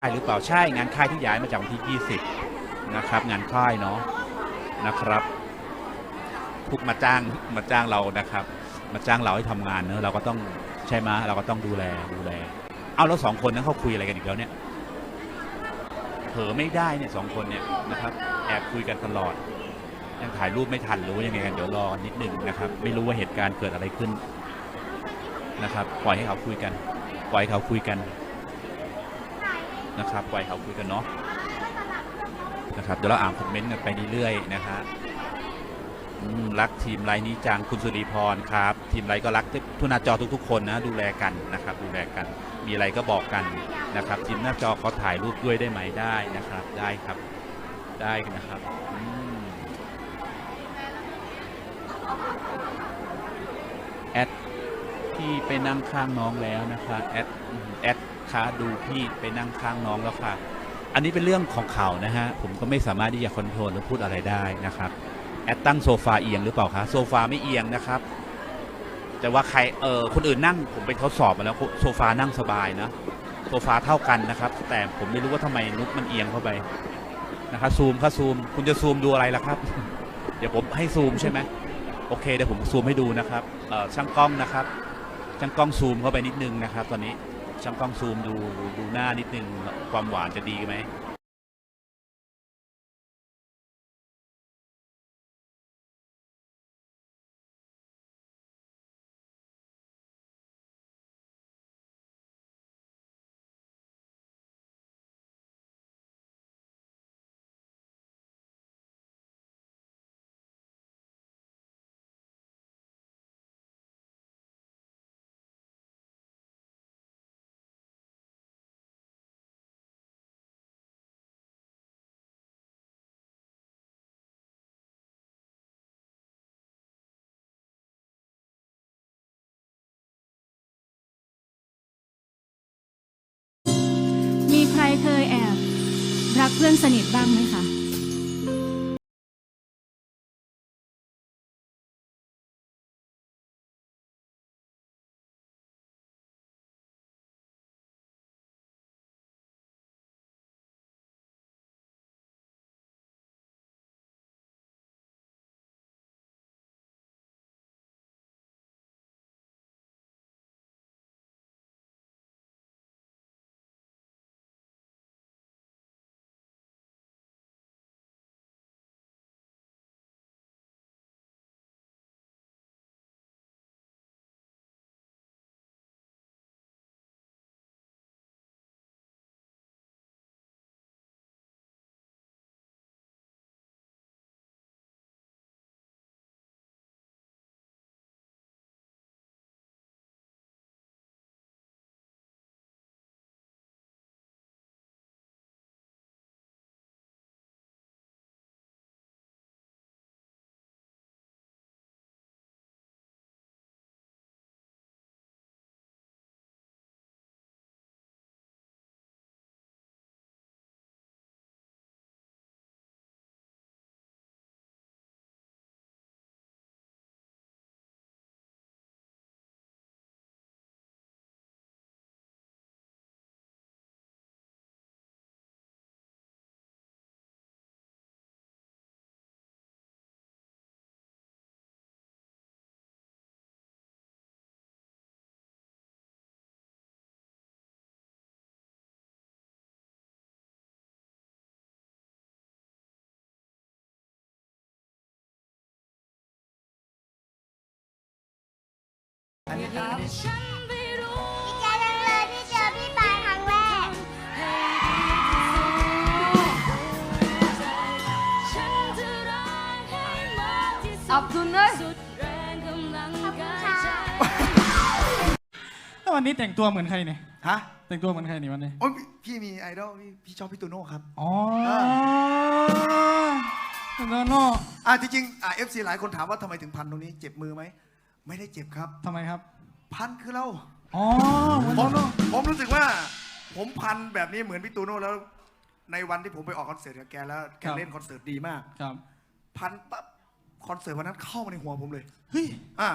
ใช่หรือเปล่าใช่งานค่ายที่ย้ายมาจากวันที่ 20 นะครับ งานค่ายเนาะนะครับทุกมาจ้างมาจ้างเรานะครับ มาจ้างเราให้ทำงานเนอะเราก็ต้องใช่ไหมเราก็ต้องดูแลดูแล เอาแล้วสองคนนั้นเขาคุยอะไรกันอีกแล้วเนี่ยเผลอไม่ได้เนี่ยสองคนเนี่ยนะครับ แอบคุยกันตลอด ยังถ่ายรูปไม่ทันรือว่ายังไงกันเดี๋ยวรอนนิดนึงนะครับ ไม่รู้ว่าเหตุการณ์เกิดอะไรขึ้นนะครับ ปล่อยให้เขาคุยกัน ปล่อยให้เขาคุยกัน นะครับปล่อยให้เขาคุยกันเนาะนะครับเดี๋ยวเราอ่านคอมเมนต์กันไปเรื่อยๆนะฮะรักทีมไลน์นี้จังคุณสุริพรครับ ทีมไลน์ก็รักทุกหน้าจอทุกๆ คนนะดูแลกันนะครับดูแลกัน มีอะไรก็บอกกันนะครับทีมหน้าจอเขาถ่ายรูปด้วยได้ไหมได้นะครับ ได้ครับได้นะครับแอดพี่ไปนั่งข้างน้องแล้วนะคะแอดแอด คะดูพี่ไปนั่งข้างน้องแล้วค่ะ อันนี้เป็นเรื่องของเขานะฮะ ผมก็ไม่สามารถที่จะคอนโทรลหรือพูดอะไรได้นะครับแอดตั้งโซฟาเอียงหรือเปล่าคะโซฟาไม่เอียงนะครับแต่ว่าใครเออคนอื่นนั่งผมไปทดสอบมาแล้วโซฟานั่งสบายนะโซฟาเท่ากันนะครับ แต่ผมไม่รู้ว่าทำไมนุกมันเอียงเข้าไปนะครับซูมค่ะซูม คุณจะซูมดูอะไรล่ะครับ เดี๋ยวผมให้ซูมใช่ไหมโอเคเดี๋ยวผมซูมให้ดูนะครับเออช่างกล้องนะครับช่างกล้องซูมเข้าไปนิดนึงนะครับ ตอนนี้ ช่างกล้องซูมดูดูหน้านิดนึงความหวานจะดีไหม รักเพื่อนสนิทบ้างไหมคะ ดีใจจังเลยที่เจอพี่ปายครั้งแรก อับดุลเลยขอบคุณค่ะแล้ววันนี้แต่งตัวเหมือนใครเนี่ย ฮะแต่งตัวเหมือนใครเนี่ยวันนี้ โอ้ยพี่มีไอดอลพี่พี่ชอบพี่โตโน่ครับ อ๋ออ่โนโน่อะจริงๆอะเอฟซีหลายคนถามว่าทำไมถึงพันตรงนี้ เจ็บมือไหม ไม่ได้เจ็บครับ ทำไมครับ พันคือเรา อ๋อเหมือนผโตมโน่ผมรู้สึกว่า ผมพันแบบนี้เหมือนพี่โตโน่แล้ว ในวันที่ผมไปออกคอนเสิร์ตกับแกแล้วแกเล่นคอนเสิร์ตดีมาก ครับ พันปั๊บคอนเสิร์ตวันนั้นเข้ามาในหัวผมเลย เฮ้ย อะ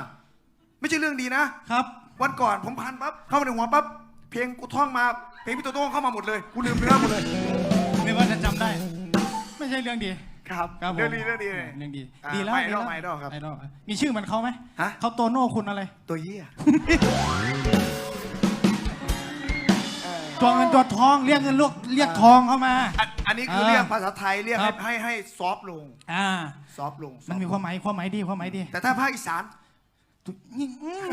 ไม่ใช่เรื่องดีนะ ครับ วันก่อนผมพันปั๊บเข้ามาในหัวปั๊บเพลงกูท่องมา เพลงพี่โตโต้เข้ามาหมดเลยกูลืมเนื้อหมดเลย นึกว่าจะจำได้ ไม่ใช่เรื่องดี ครับครับผมเรื่องดีเรื่องดีเรื่องดีอ่าดีแล้วไม่ดีดแล้อกวไม่ดอกครับไอดอลมีชื่อเหมือนเขาไหมฮะ เขาโตโน่คุณอะไร ตัวเหี้ยตัวเงินตัวทองเรียกเงินลูกเรียกทองเข้ามา อันอันนี้คืออ่าเรียกภาษาไทยเรียกครัให้บ ให้ให้ซอฟต์ลงอ่า ซอฟต์ลงซอฟต์มันมีความหมายความหมายดีความหมายดีแต่ถ้าภาคอีสานตุ๊ยอืม